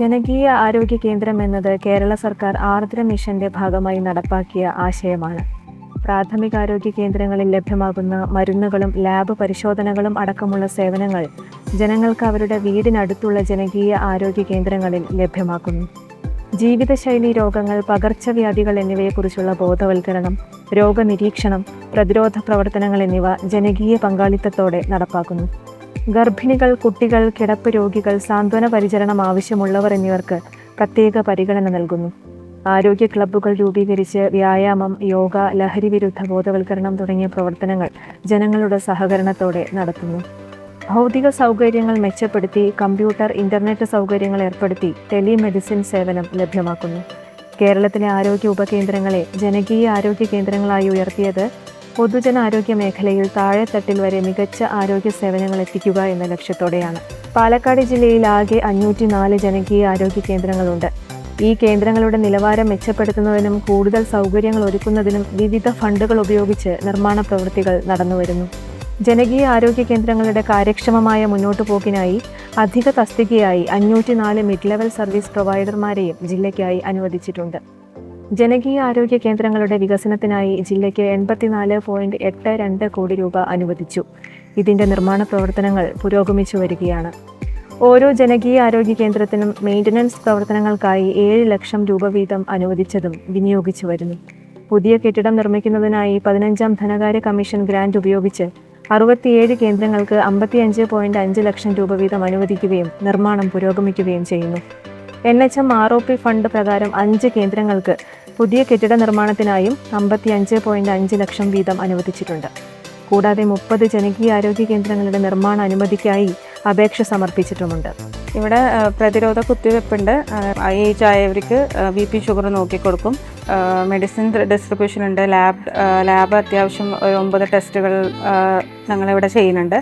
ജനകീയ ആരോഗ്യ കേന്ദ്രം എന്നത് കേരള സർക്കാർ ആർദ്ര മിഷന്റെ ഭാഗമായി നടപ്പാക്കിയ ആശയമാണ്. പ്രാഥമികാരോഗ്യ കേന്ദ്രങ്ങളിൽ ലഭ്യമാകുന്ന മരുന്നുകളും ലാബ് പരിശോധനകളും അടക്കമുള്ള സേവനങ്ങൾ ജനങ്ങൾക്ക് അവരുടെ വീടിനടുത്തുള്ള ജനകീയ ആരോഗ്യ കേന്ദ്രങ്ങളിൽ ലഭ്യമാക്കുന്നു. ജീവിതശൈലി രോഗങ്ങൾ പകർച്ചവ്യാധികൾ എന്നിവയെക്കുറിച്ചുള്ള ബോധവൽക്കരണം രോഗനിരീക്ഷണം പ്രതിരോധ പ്രവർത്തനങ്ങൾ എന്നിവ ജനകീയ പങ്കാളിത്തത്തോടെ നടപ്പാക്കുന്നു. ഗർഭിണികൾ കുട്ടികൾ കിടപ്പ് രോഗികൾ സാന്ത്വന പരിചരണം ആവശ്യമുള്ളവർ എന്നിവർക്ക് പ്രത്യേക പരിഗണന നൽകുന്നു. ആരോഗ്യ ക്ലബ്ബുകൾ രൂപീകരിച്ച് വ്യായാമം യോഗ ലഹരി വിരുദ്ധ ബോധവൽക്കരണം തുടങ്ങിയ പ്രവർത്തനങ്ങൾ ജനങ്ങളുടെ സഹകരണത്തോടെ നടത്തുന്നു. ഭൗതിക സൗകര്യങ്ങൾ മെച്ചപ്പെടുത്തി കമ്പ്യൂട്ടർ ഇന്റർനെറ്റ് സൗകര്യങ്ങൾ ഏർപ്പെടുത്തി ടെലിമെഡിസിൻ സേവനം ലഭ്യമാക്കുന്നു. കേരളത്തിലെ ആരോഗ്യ ഉപകേന്ദ്രങ്ങളെ ജനകീയ ആരോഗ്യ കേന്ദ്രങ്ങളായി ഉയർത്തിയത് പൊതുജനാരോഗ്യ മേഖലയിൽ താഴെത്തട്ടിൽ വരെ മികച്ച ആരോഗ്യ സേവനങ്ങൾ എത്തിക്കുക എന്ന ലക്ഷ്യത്തോടെയാണ്. പാലക്കാട് ജില്ലയിൽ ആകെ അഞ്ഞൂറ്റി നാല് ജനകീയ ആരോഗ്യ കേന്ദ്രങ്ങളുണ്ട്. ഈ കേന്ദ്രങ്ങളുടെ നിലവാരം മെച്ചപ്പെടുത്തുന്നതിനും കൂടുതൽ സൗകര്യങ്ങൾ ഒരുക്കുന്നതിനും വിവിധ ഫണ്ടുകൾ ഉപയോഗിച്ച് നിർമ്മാണ പ്രവൃത്തികൾ നടന്നുവരുന്നു ജനകീയ ആരോഗ്യ കേന്ദ്രങ്ങളുടെ കാര്യക്ഷമമായ മുന്നോട്ടു പോക്കിനായി അധിക തസ്തികയായി അഞ്ഞൂറ്റി നാല് മിഡ് ലെവൽ സർവീസ് പ്രൊവൈഡർമാരെയും ജില്ലയ്ക്കായി അനുവദിച്ചിട്ടുണ്ട്. ജനകീയ ആരോഗ്യ കേന്ദ്രങ്ങളുടെ വികസനത്തിനായി ജില്ലയ്ക്ക് എൺപത്തിനാല് പോയിന്റ് എട്ട് രണ്ട് കോടി രൂപ അനുവദിച്ചു. ഇതിന്റെ നിർമ്മാണ പ്രവർത്തനങ്ങൾ പുരോഗമിച്ചു വരികയാണ്. ഓരോ ജനകീയ ആരോഗ്യ കേന്ദ്രത്തിനും മെയിന്റനൻസ് പ്രവർത്തനങ്ങൾക്കായി ഏഴ് ലക്ഷം രൂപ വീതം അനുവദിച്ചതും വിനിയോഗിച്ചു വരുന്നു. പുതിയ കെട്ടിടം നിർമ്മിക്കുന്നതിനായി പതിനഞ്ചാം ധനകാര്യ കമ്മീഷൻ ഗ്രാന്റ് ഉപയോഗിച്ച് അറുപത്തിയേഴ് കേന്ദ്രങ്ങൾക്ക് അമ്പത്തിയഞ്ച് പോയിന്റ് അഞ്ച് ലക്ഷം രൂപ വീതം അനുവദിക്കുകയും നിർമ്മാണം പുരോഗമിക്കുകയും ചെയ്യുന്നു. N H M R O P fund പ്രകാരം അഞ്ച് കേന്ദ്രങ്ങൾക്ക് പുതിയ കെട്ടിട നിർമ്മാണത്തിനായും അമ്പത്തി അഞ്ച് പോയിന്റ് അഞ്ച് ലക്ഷം വീതം അനുവദിച്ചിട്ടുണ്ട്. കൂടാതെ മുപ്പത് ജനകീയ ആരോഗ്യ കേന്ദ്രങ്ങളുടെ നിർമ്മാണ അനുമതിക്കായി അപേക്ഷ സമർപ്പിച്ചിട്ടുമുണ്ട്. ഇവിടെ പ്രതിരോധ കുത്തിവെപ്പുണ്ട് ഏജ് ആയവർക്ക് ബി പി ഷുഗർ നോക്കിക്കൊടുക്കും. മെഡിസിൻ ഡിസ്ട്രിബ്യൂഷൻ ഉണ്ട് ലാബ് ലാബ് അത്യാവശ്യം ഒമ്പത് ടെസ്റ്റുകൾ ഞങ്ങളിവിടെ ചെയ്യുന്നുണ്ട്.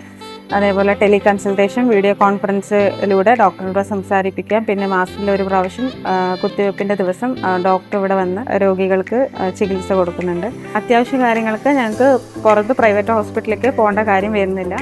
അതേപോലെ ടെലി കൺസൾട്ടേഷൻ വീഡിയോ കോൺഫറൻസിലൂടെ ഡോക്ടറിനോട് സംസാരിപ്പിക്കാം. പിന്നെ മാസത്തിൽ ഒരു പ്രാവശ്യം കുത്തിവെപ്പിന്റെ ദിവസം ഡോക്ടർ ഇവിടെ വന്ന് രോഗികൾക്ക് ചികിത്സ കൊടുക്കുന്നുണ്ട്. അത്യാവശ്യ കാര്യങ്ങൾക്ക് ഞങ്ങൾക്ക് പുറത്ത് പ്രൈവറ്റ് ഹോസ്പിറ്റലിലേക്ക് പോകേണ്ട കാര്യം വരുന്നില്ല.